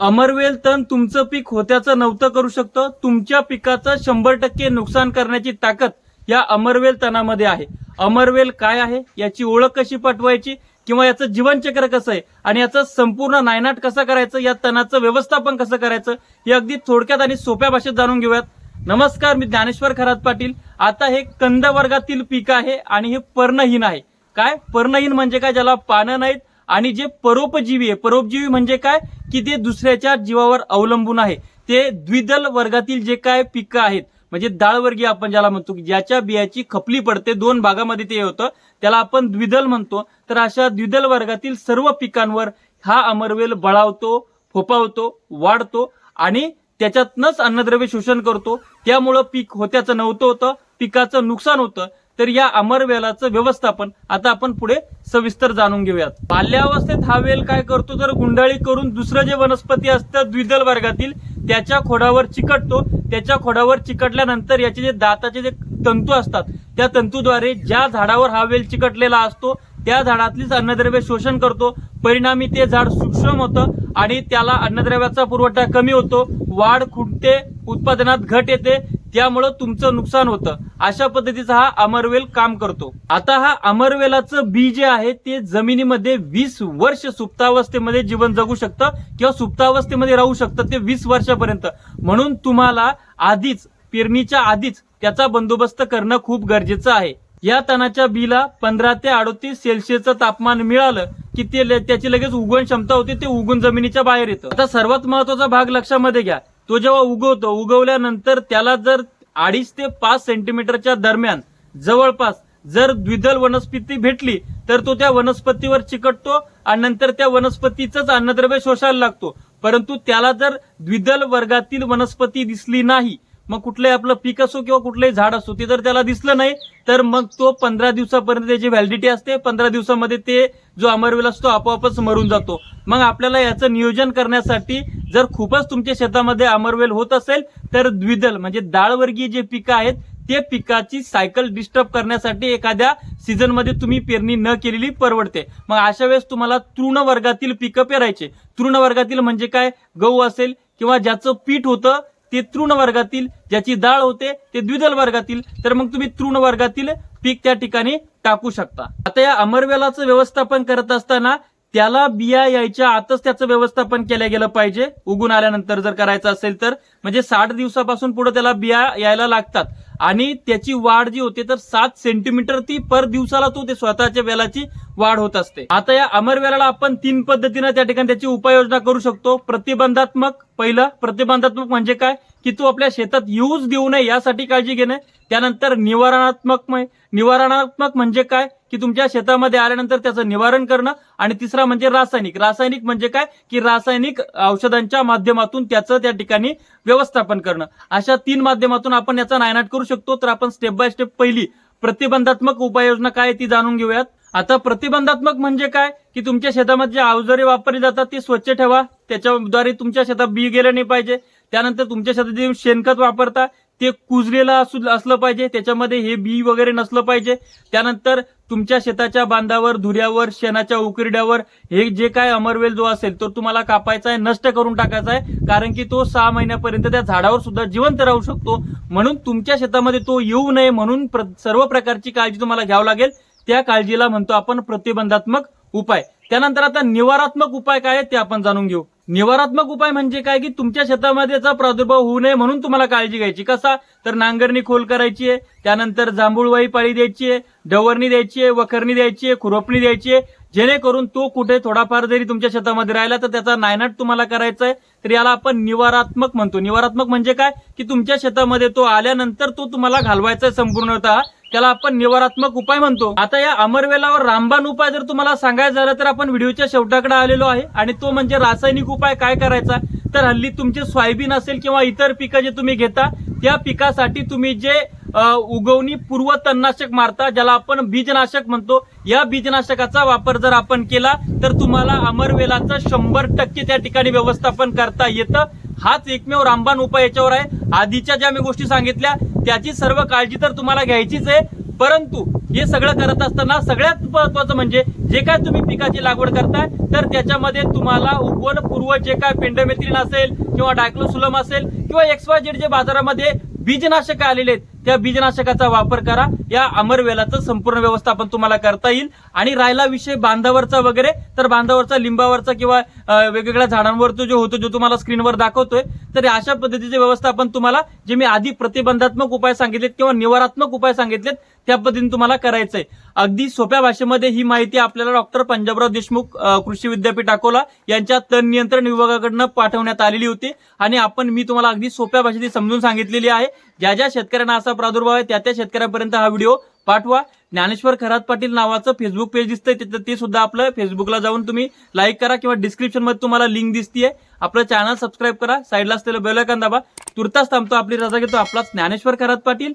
अमरवेल तण तुमचं पीक होत्याचं नव्हतं करू शकतं. तुमच्या पिकाचं शंभर टक्के नुकसान करण्याची ताकद या अमरवेल तणामध्ये आहे. अमरवेल काय आहे? याची ओळख कशी पटवायची किंवा याचं जीवनचक्र कसं आहे? आणि याचं संपूर्ण नायनाट कसं करायचं? या तणाचं व्यवस्थापन कसं करायचं? हे अगदी थोडक्यात आणि सोप्या भाषेत जाणून घेऊयात. नमस्कार मी ज्ञानेश्वर खरात पाटील. आता हे कंद वर्गातील पीक आहे आणि हे पर्णहीन आहे. काय? पर्णहीन म्हणजे काय? ज्याला पानं नाहीत आणि जे परोपजीवी आहे परोपजीवी म्हणजे काय? की ते दुसऱ्याच्या जीवावर अवलंबून आहे. ते द्विदल वर्गातील जे काय पिकं आहेत म्हणजे डाळवर्गीय आपण ज्याला म्हणतो की ज्याच्या बियाची खपली पडते दोन भागामध्ये ते होतं त्याला आपण द्विदल म्हणतो. तर अशा द्विदल वर्गातील सर्व पिकांवर हा अमरवेल बळावतो फोपावतो वाढतो आणि त्याच्यातनंच अन्नद्रव्य शोषण करतो. त्यामुळं पीक होत्याचं नव्हतं होतं पिकाचं नुकसान होतं. तर या अमरवेलाचं व्यवस्थापन आता आपण पुढे सविस्तर जाणून घेऊयात. बाल्यावस्थेत हा वेल काय करतो? तर गुंडाळी करून दुसरं जे वनस्पती असतं द्विदल वर्गातील त्याच्या खोडावर चिकटतो. त्याच्या खोडावर चिकटल्यानंतर याचे जे दाताचे जे तंतू असतात त्या तंतूद्वारे ज्या झाडावर हा वेल चिकटलेला असतो त्या झाडातलीच अन्नद्रव्य शोषण करतो. परिणामी ते झाड सूक्ष्म होतं आणि त्याला अन्नद्रव्याचा पुरवठा कमी होतो. वाढ खुंटते उत्पादनात घट येते. त्यामुळं तुमचं नुकसान होतं. अशा पद्धतीचा हा अमरवेल काम करतो. आता हा अमरवेलाचं बी जे आहे ते जमिनीमध्ये वीस वर्ष सुप्तावस्थेमध्ये जीवन जगू शकतं किंवा सुप्तावस्थेमध्ये राहू शकतं ते वीस वर्षापर्यंत. म्हणून तुम्हाला आधीच पेरणीच्या आधीच त्याचा बंदोबस्त करणं खूप गरजेचं आहे. या तणाच्या बीला पंधरा ते अडोतीस सेल्सिअसचं तापमान मिळालं की ते त्याची लगेच उगवण क्षमता होते ते उगून जमिनीच्या बाहेर येतं. आता सर्वात महत्त्वाचा भाग लक्षामध्ये घ्या. तो जेव्हा उगवतो उगवल्यानंतर त्याला जर अडीच ते पाच सेंटीमीटरच्या दरम्यान जवळपास जर द्विदल वनस्पती भेटली तर तो त्या वनस्पतीवर चिकटतो आणि नंतर त्या वनस्पतीचंच अन्नद्रव्य शोषायला लागतो. परंतु त्याला जर द्विदल वर्गातील वनस्पती दिसली नाही मग कुठलंही आपलं पीक असो किंवा कुठलंही झाड असो ते जर त्याला दिसलं नाही तर मग तो पंधरा दिवसापर्यंत त्याची व्हॅलिडिटी असते. पंधरा दिवसामध्ये ते जो अमरवेल असतो आपोआपच मरून जातो. मग आपल्याला याचं नियोजन करण्यासाठी जर खूपच तुमच्या शेतामध्ये अमरवेल होत असेल तर द्विदल म्हणजे डाळवर्गीय जे पिकं आहेत ते पिकाची सायकल डिस्टर्ब करण्यासाठी एखाद्या सीझनमध्ये तुम्ही पेरणी न केलेली परवडते. मग अशा वेळेस तुम्हाला तृण वर्गातील पिकं पेरायचे. तृण वर्गातील म्हणजे काय? गहू असेल किंवा ज्याचं पीठ होतं ते तृण वर्गातील ज्याची डाळ होते ते द्विदल वर्गातील. तर मग तुम्ही तृण वर्गातील पीक त्या ठिकाणी टाकू शकता. आता या अमरवेलाचं व्यवस्थापन करत असताना त्याला बिया यायच्या आतच त्याचं व्यवस्थापन केलं गेलं पाहिजे. उगून आल्यानंतर जर करायचं असेल तर म्हणजे साठ दिवसापासून पुढे त्याला बिया यायला लागतात. आणि त्याची वाढ जी होते तर सात सेंटीमीटर ती पर दिवसाला तो ते स्वतःच्या वेलाची वाढ होत असते. आता या अमरवेलाला आपण तीन पद्धतीनं त्या ठिकाणी त्याची उपाययोजना करू शकतो. प्रतिबंधात्मक पहिलं प्रतिबंधात्मक म्हणजे काय? की तो आपल्या शेतात यूज देऊ नये यासाठी काळजी घेणे. त्यानंतर निवारणात्मक निवारणात्मक म्हणजे काय? की तुमच्या शेतामध्ये आल्यानंतर त्याचं निवारण करणं आणि तिसरा म्हणजे रासायनिक. रासायनिक म्हणजे काय? की रासायनिक औषधांच्या माध्यमातून त्याचं त्या ठिकाणी व्यवस्थापन करणं. अशा तीन माध्यमातून आपण याचा नायनाट करू शकतो. तर आपण स्टेप बाय स्टेप पहिली प्रतिबंधात्मक उपाययोजना काय ती जाणून घेऊयात. आता प्रतिबंधात्मक म्हणजे काय? की तुमच्या शेतामध्ये जे अवजारे वापरली जातात ती स्वच्छ ठेवा. त्याच्याद्वारे तुमच्या शेतात बी गेलं नाही पाहिजे. त्यानंतर तुमच्या शेतात जे शेणखत वापरता. ते कुजलेलं असू असलं पाहिजे त्याच्यामध्ये हे बी वगैरे नसलं पाहिजे. त्यानंतर तुमच्या शेताच्या बांधावर धुऱ्यावर शेणाच्या उकिरड्यावर हे जे काय अमरवेल जो असेल तो तुम्हाला कापायचा आहे नष्ट करून टाकायचा आहे. कारण की तो सहा महिन्यापर्यंत त्या झाडावर सुद्धा जिवंत राहू शकतो. म्हणून तुमच्या शेतामध्ये तो येऊ नये म्हणून प्र- सर्व प्रकारची काळजी तुम्हाला घ्यावं लागेल. त्या काळजीला म्हणतो आपण प्रतिबंधात्मक उपाय. त्यानंतर आता निवारात्मक उपाय काय आहे ते आपण जाणून घेऊ. निवारात्मक उपाय म्हणजे काय की तुमच्या शेतामध्ये प्रादुर्भाव होऊ नये म्हणून तुम्हाला काळजी घ्यायची. कसा? तर नांगरणी खोल करायची आहे. त्यानंतर जांभूळवाई पाळी द्यायची आहे. डवरणी द्यायची आहे. वखरणी द्यायची आहे. खुरपणी द्यायची आहे. जेणेकरून तो कुठे थोडाफार जरी तुमच्या शेतामध्ये राहिला तर त्याचा नायनाट तुम्हाला करायचा आहे तर याला आपण निवारात्मक म्हणतो. निवारात्मक म्हणजे काय? की तुमच्या शेतामध्ये तो आल्यानंतर तो तुम्हाला घालवायचा आहे संपूर्णतः. त्याला आपण निवारात्मक उपाय म्हणतो. आता या अमरवेलावर रामबाण उपाय जर तुम्हाला सांगायचं झालं तर आपण व्हिडिओच्या शेवटाकडे आलेलो आहे. आणि तो म्हणजे रासायनिक उपाय काय करायचा? तर हल्ली तुमचे सोयाबीन असेल किंवा इतर पिकं जे तुम्ही घेता त्या पिकासाठी तुम्ही जे उगवणी पूर्व तणनाशक मारता ज्याला आपण बीजनाशक म्हणतो. या बीजनाशकाचा वापर जर आपण केला तर तुम्हाला अमरवेलाचं शंभर टक्के त्या ठिकाणी व्यवस्थापन करता येतं. हाच एकमेव रामबाण उपाय याच्यावर आहे. आधीच्या ज्या मी गोष्टी सांगितल्या त्याची सर्व काळजी तर तुम्हाला घ्यायचीच आहे. परंतु हे सगळं करत असताना सगळ्यात महत्वाचं म्हणजे जे काय तुम्ही पिकाची लागवड करताय तर त्याच्यामध्ये तुम्हाला उगवण पूर्व जे काय पेंडमेथ्रिन असेल किंवा डायक्लोसुलम असेल किंवा एक्सवायजेड जे बाजारामध्ये बीजनाशक आलेले आहेत त्या बीजनाशकाचा वापर करा. या अमरवेलाचं संपूर्ण व्यवस्थापन तुम्हाला करता येईल. आणि राहिला विषय बांधावरचा वगैरे तर बांधावरचा लिंबावरचा किंवा वेगवेगळ्या झाडांवरचं जो होतो जो तुम्हाला स्क्रीनवर दाखवतोय तर अशा पद्धतीचे व्यवस्थापन तुम्हाला जे मी आधी प्रतिबंधात्मक उपाय सांगितलेत किंवा निवारात्मक उपाय सांगितलेत त्या पद्धतीने तुम्हाला करायचंय. अगदी सोप्या भाषेमध्ये ही माहिती आपल्याला डॉक्टर पंजाबराव देशमुख कृषी विद्यापीठ अकोला यांच्या तण नियंत्रण विभागाकडनं पाठवण्यात आलेली होती. आणि आपण मी तुम्हाला अगदी सोप्या भाषेत समजून सांगितलेली आहे. ज्या ज्या शेतकऱ्यांना असा प्रादुर्भाव आहे त्या त्या शेतकऱ्यांपर्यंत हा व्हिडिओ पाठवा. ज्ञानेश्वर खरात पाटील नावाचं फेसबुक पेज दिसतंय तिथं ते सुद्धा आपलं फेसबुकला जाऊन तुम्ही लाईक करा किंवा डिस्क्रिप्शनमध्ये तुम्हाला लिंक दिसतीये. आपलं चॅनल सबस्क्राईब करा. साईडला असलेलं बेल दाबा. तुर्तास थांबतो आपली रजा घेतो. आपला ज्ञानेश्वर खरात पाटील.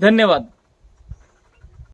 धन्यवाद.